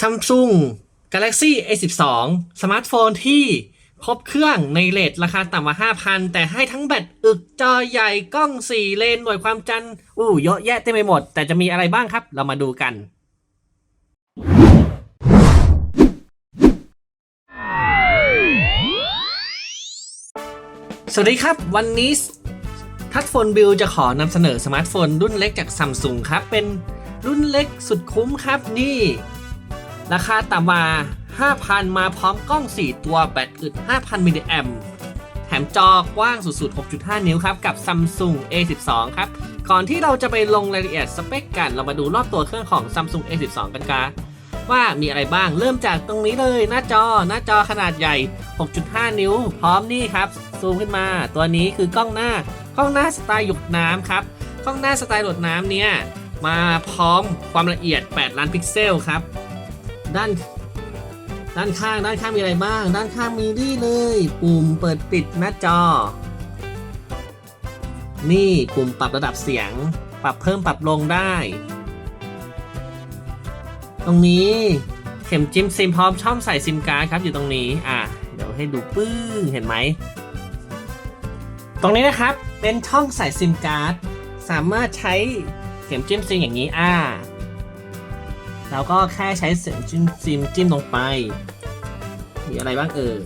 Samsung Galaxy A12 สมาร์ทโฟนที่ครบเครื่องในเลทราคาต่ำกว่า 5,000 แต่ให้ทั้งแบตอึกจอใหญ่กล้อง 4 เลนหน่วยความจันอู้เยอะแยะเต็มไปหมด แต่จะมีอะไรบ้างครับ เรามาดูกัน สวัสดีครับ วันนี้ทัชโฟนบิลจะขอนำเสนอสมาร์ทโฟนรุ่นเล็กจากซัมซุงครับ เป็นรุ่นเล็กสุดคุ้มครับนี่ ราคาต่ำมา 5,000 มาพร้อมกล้อง 4 ตัวแบตอึด 5,000มิลลิแอมแถมจอกว้างสุดๆ 6.5 นิ้วครับ กับ Samsung A12 ครับ ก่อนที่เราจะไปลงรายละเอียดสเปคกัน เรามาดูรอบตัวเครื่องของ Samsung A12 กันกันว่ามีอะไรบ้างเริ่มจากตรงนี้เลยหน้าจอหน้าจอขนาดใหญ่ 6.5 นิ้ว พร้อมนี่ครับ ซูมขึ้นมา ตัวนี้คือกล้องหน้ากล้องหน้าสไตล์หยดน้ำครับกล้องหน้าสไตล์หยดน้ำเนี่ยมาพร้อมความละเอียด 8 ล้านพิกเซลครับ ด้าน ด้านข้างด้านข้างมีอะไรบ้าง ด้านข้างมีนี่เลย ปุ่มเปิดปิดหน้าจอ นี่ปุ่มปรับระดับเสียง ปรับเพิ่มปรับลงได้ ตรงนี้เข็มจิ้มซิมพร้อมช่องใส่ซิมการ์ดครับอยู่ตรงนี้ อะ เดี๋ยวให้ดูปื้งเห็นไหม ตรงนี้นะครับเป็นช่องใส่ซิมการ์ด สามารถใช้เข็มจิ้มซิมอย่างนี้ อ่า เราก็แค่ใช้เสียงจิ้มซิมจิ้มลงไป มีอะไรบ้างเอ่ย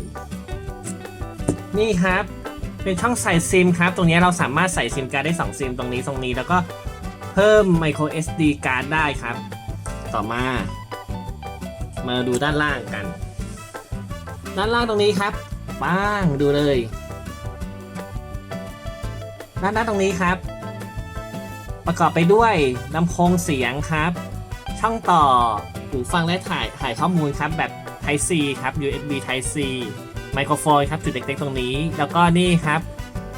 นี่ครับ เป็นช่องใส่ซิมครับ ตรงนี้เราสามารถใส่ซิมการ์ดได้ 2 ซิมตรงนี้ตรงนี้ แล้วก็เพิ่ม micro SD การ์ดได้ครับ ต่อมา มาดูด้านล่างกัน ด้านล่างตรงนี้ครับป้างดูเลย ด้านด้านตรงนี้ครับ ประกอบไปด้วยลำโพงเสียงครับ ช่องต่อหูฟังและถ่ายถ่ายข้อมูลครับแบบ Type C ครับ USB Type C ไมโครโฟนครับจุดเล็กๆตรงนี้ แล้วก็นี่ครับ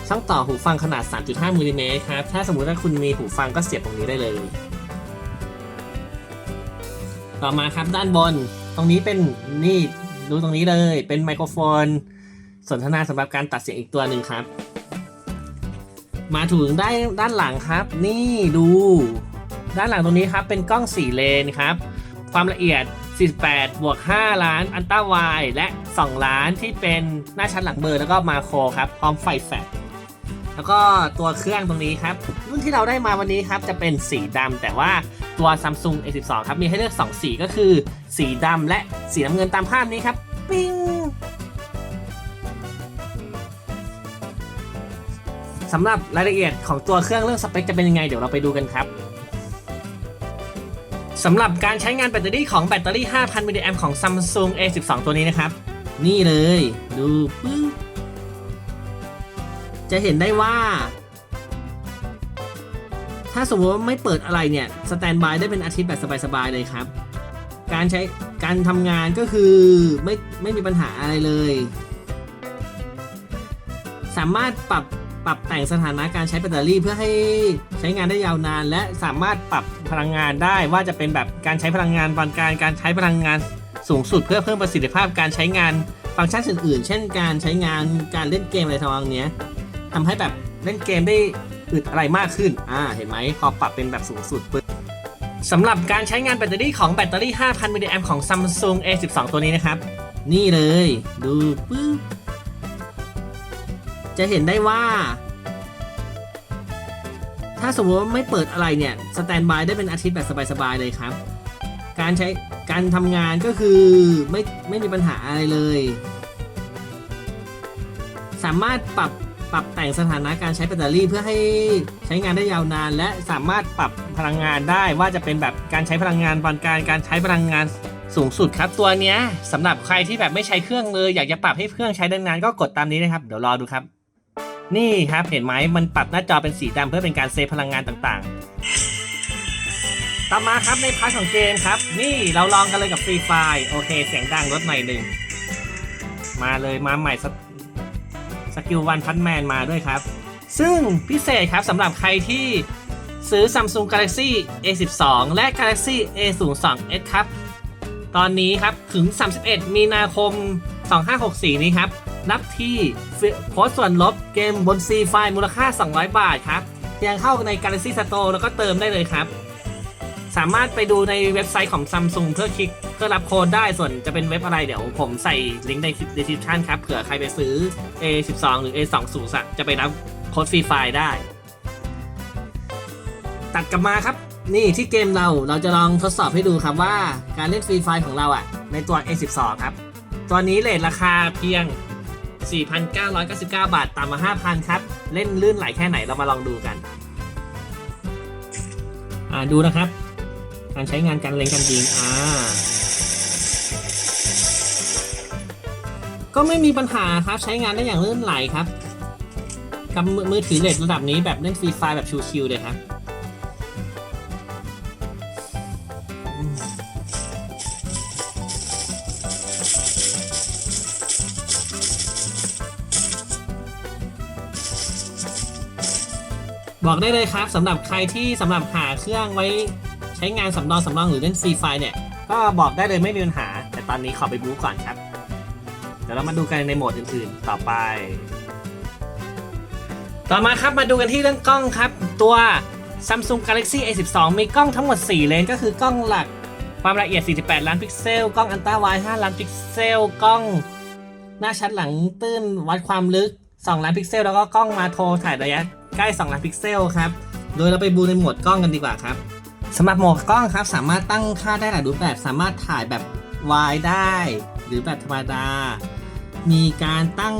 ช่องต่อหูฟังขนาด 3.5มิลลิเมตรครับ ถ้าสมมุติว่าคุณมีหูฟังก็เสียบตรงนี้ได้เลย ต่อมาครับด้านบน ตรงนี้เป็นนี่ดูตรงนี้เลย เป็นไมโครโฟน สนทนาสำหรับการตัดเสียงอีกตัวหนึ่งครับ มาถึงได้ด้านหลังครับ นี่ดู ด้านหลังตรงนี้ครับเป็นกล้อง 4 เลนครับ ความละเอียด 48 บวก 5 ล้านอันต้าไวและ 2 ล้านที่เป็นหน้าชั้นหลังเบอร์แล้วก็มาโครครับ พร้อมไฟแฟลชแล้วก็ตัวเครื่องตรงนี้ครับ รุ่นที่เราได้มาวันนี้ครับ จะเป็นสีดำแต่ว่าตัว Samsung A12 ครับ มีให้เลือก 2 สีก็คือ สีดำและสีน้ำเงินตามภาพนี้ครับ ปิ้งสำหรับรายละเอียดของตัวเครื่องเรื่องสเปคจะเป็นยังไงเดี๋ยวเราไปดูกันครับ สำหรับการใช้งานแบตเตอรี่ของแบตเตอรี่ 5,000 มิลลิแอมของ Samsung A12 ตัวนี้นะครับ นี่เลย ดูปึ๊บจะเห็นได้ว่า ถ้าสมมติว่าไม่เปิดอะไรเนี่ย สแตนบายได้เป็นอาทิตย์แบบสบายๆเลยครับ การใช้การทำงานก็คือไม่ไม่มีปัญหาอะไรเลย สามารถปรับ ปรับแต่งสถานะการใช้แบตเตอรี่เพื่อให้ใช้งานได้ยาวนาน และสามารถปรับพลังงานได้ว่าจะเป็นแบบการใช้พลังงานปานกลางการใช้พลังงานสูงสุดเพื่อเพิ่มประสิทธิภาพการใช้งานฟังก์ชันอื่นๆ เช่นการใช้งานการเล่นเกมอะไรทำนองเนี้ยทำให้แบบเล่นเกมได้อึดอะไรมากขึ้น อ่า เห็นไหม พอปรับเป็นแบบสูงสุดปึ๊บสำหรับการใช้งานแบตเตอรี่ของแบตเตอรี่ 5,000 มิลลิแอมของ Samsung A12 ตัวนี้นะครับ นี่เลย ดูปึ๊บ จะเห็นได้ว่า ถ้าสมมติว่าไม่เปิดอะไรเนี่ยสแตนบายได้เป็นอาทิตย์แบบสบายๆเลยครับ การใช้การทำงานก็คือไม่ไม่มีปัญหาอะไรเลย สามารถปรับปรับแต่งสถานะการใช้แบตเตอรี่เพื่อให้ใช้งานได้ยาวนาน และสามารถปรับพลังงานได้ว่าจะเป็นแบบการใช้พลังงานปานกลางการใช้พลังงานสูงสุดครับ ตัวเนี้ยสำหรับใครที่แบบไม่ใช้เครื่องเลย อยากจะปรับให้เครื่องใช้ได้นานก็กดตามนี้นะครับ เดี๋ยวรอดูครับ นี่ครับเห็นไหมมันปรับหน้าจอเป็นสีดำเพื่อเป็นการเซฟพลังงานต่างๆ ต่อมาครับในพาร์ทของเกมครับ นี่เราลองกันเลยกับฟรีไฟโอเค เสียงดังลดหน่อยหนึ่ง มาเลยมาใหม่สสกิลวันพันแมนมาด้วยครับ ซึ่งพิเศษครับสำหรับใครที่ซื้อ Samsung Galaxy A12 และ Galaxy A02s ครับ ตอนนี้ครับถึง 31 มีนาคม 2564 นี้ครับ รับที่โค้ดส่วนลดเกมบน C ไฟมูลค่า 200 บาทครับเพียงเข้าใน Galaxy Store แล้วก็เติมได้เลยครับ สามารถไปดูในเว็บไซต์ของ Samsung เพื่อคลิกเพื่อรับโค้ดได้ส่วนจะเป็นเว็บอะไรเดี๋ยวผมใส่ลิงก์ใน description ครับเผื่อใครไปซื้อ A12 หรือ A20 จะไปรับโค้ดฟรีไฟล์ได้ ตัดกลับมาครับนี่ที่เกมเราเราจะลองทดสอบให้ดูครับว่าการเล่นฟรีไฟล์ของเราอะ ในตัว A12 ครับ ตัวนี้เลทราคาเพียง 4,999 บาทต่ำมา 5,000 ครับ เล่นลื่นไหลแค่ไหนเรามาลองดูกัน อ่าดูนะครับ การใช้งานการเล็งการยิงอ่าก็ไม่มีปัญหาครับใช้งานได้อย่างลื่นไหลครับ กับมือมือถือเลทระดับนี้แบบเล่นฟรีไฟล์แบบชิวๆเลยครับ บอกได้เลยครับสำหรับใครที่สำหรับหาเครื่องไว้ใช้งานสำรองสำรองหรือเล่นฟรีไฟเนี่ย ก็บอกได้เลยไม่มีปัญหา แต่ตอนนี้ขอไปบู๊ก่อนครับ เดี๋ยวเรามาดูกันในโหมดอื่นๆต่อไป ต่อมาครับมาดูกันที่เรื่องกล้องครับ ตัว Samsung Galaxy A12 มีกล้องทั้งหมด 4 เลนก็คือกล้องหลักความละเอียด 48 ล้านพิกเซล กล้องอันตราไวด์5ล้านพิกเซล กล้อง หน้าชัดหลังตื้นวัดความลึก 2 ล้านพิกเซล แล้วก็กล้องมาโทรถ่ายระยะ ใกล้2ล้านพิกเซลครับ โดยเราไปบูในโหมดกล้องกันดีกว่าครับสำหรับโหมดกล้องครับ สามารถตั้งค่าได้หลายรูปแบบ สามารถถ่ายแบบวายได้ หรือแบบธรรมดา มีการตั้ง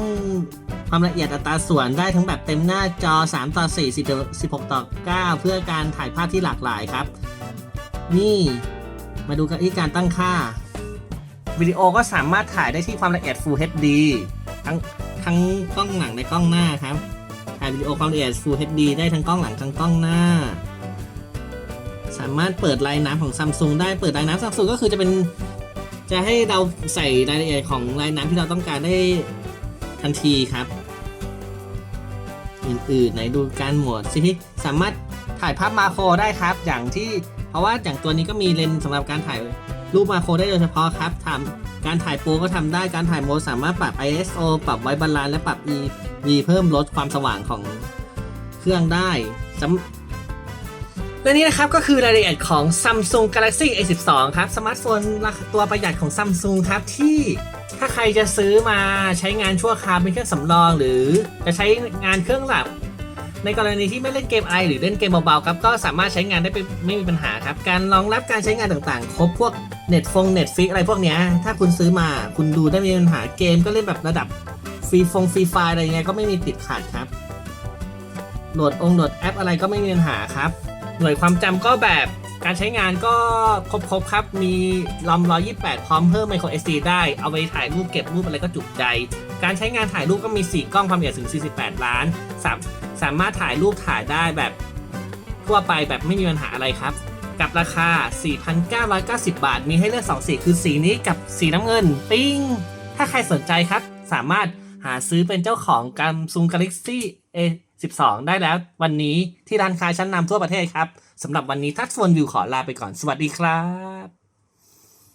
ความละเอียดอัตราส่วนได้ทั้งแบบเต็มหน้าจอ 3 ต่อ 4 10 16ต่อ 9 เพื่อการถ่ายภาพที่หลากหลายครับ นี่มาดูกันที่การตั้งค่า วิดีโอก็สามารถถ่ายได้ที่ความละเอียด Full HD ทั้งทั้งกล้องหลังและกล้องหน้าครับ ถ่ายวิดีโอความละเอียด Full HD ได้ทั้งกล้องหลังทั้งกล้องหน้า สามารถเปิดลายน้ำของซัมซุงได้เปิดลายน้ำซัมซุงก็คือจะเป็น จะให้เราใส่รายละเอียดของลายน้ำที่เราต้องการได้ทันทีครับ อื่นๆไหนดูการโหมดสิสามารถถ่ายภาพมาโครได้ครับ อย่างที่ เพราะว่าอย่างตัวนี้ก็มีเลนส์สำหรับการถ่ายรูปมาโครได้โดยเฉพาะครับทำการถ่ายโปรก็ทำได้การถ่ายโมดสามารถปรับ ISO ปรับไว้บาลานซ์และปรับ EV เพิ่มลดความสว่างของเครื่องได้สำและนี่นะครับก็คือรายละเอียดของ Samsung Galaxy A12 ครับ สมาร์ทโฟนตัวประหยัดของ Samsung ครับ ที่ถ้าใครจะซื้อมาใช้งานชั่วคราวเป็นเครื่องสำรอง หรือจะใช้งานเครื่องหลับ ในกรณีที่ไม่เล่นเกมไอหรือเล่นเกมเบาๆครับก็สามารถใช้งานได้ไปไม่มีปัญหาครับ การรองรับการใช้งานต่างๆ ครบพวกเน็ตฟงเน็ตฟิกอะไรพวกเนี้ยถ้าคุณซื้อมาคุณดูได้ไม่มีปัญหาเกมก็เล่นแบบระดับฟรีฟงฟรีไฟอะไรเงี้ยก็ไม่มีติดขัดครับโหลดองค์โหลดแอปอะไรก็ไม่มีปัญหาครับ หน่วยความจำก็แบบการใช้งานก็ครบๆครับ มีลอม128 พร้อมเพิ่ม micro SD ได้ เอาไปถ่ายรูปเก็บรูปอะไรก็จุใจ การใช้งานถ่ายรูปก็มี 4 กล้องความละเอียดถึง 48 ล้านสามสามารถถ่ายรูปถ่ายได้แบบทั่วไปแบบไม่มีปัญหาอะไรครับ กับราคา 4,990 บาท มีให้เลือก 2 สี คือสีนี้กับสีน้ำเงิน ปิ้ง ถ้าใครสนใจครับ สามารถหาซื้อเป็นเจ้าของ Samsung Galaxy A12 ได้แล้ววันนี้ที่ร้านค้าชั้นนำทั่วประเทศครับสำหรับวันนี้ทัชโฟนวิวขอลาไปก่อนสวัสดีครับ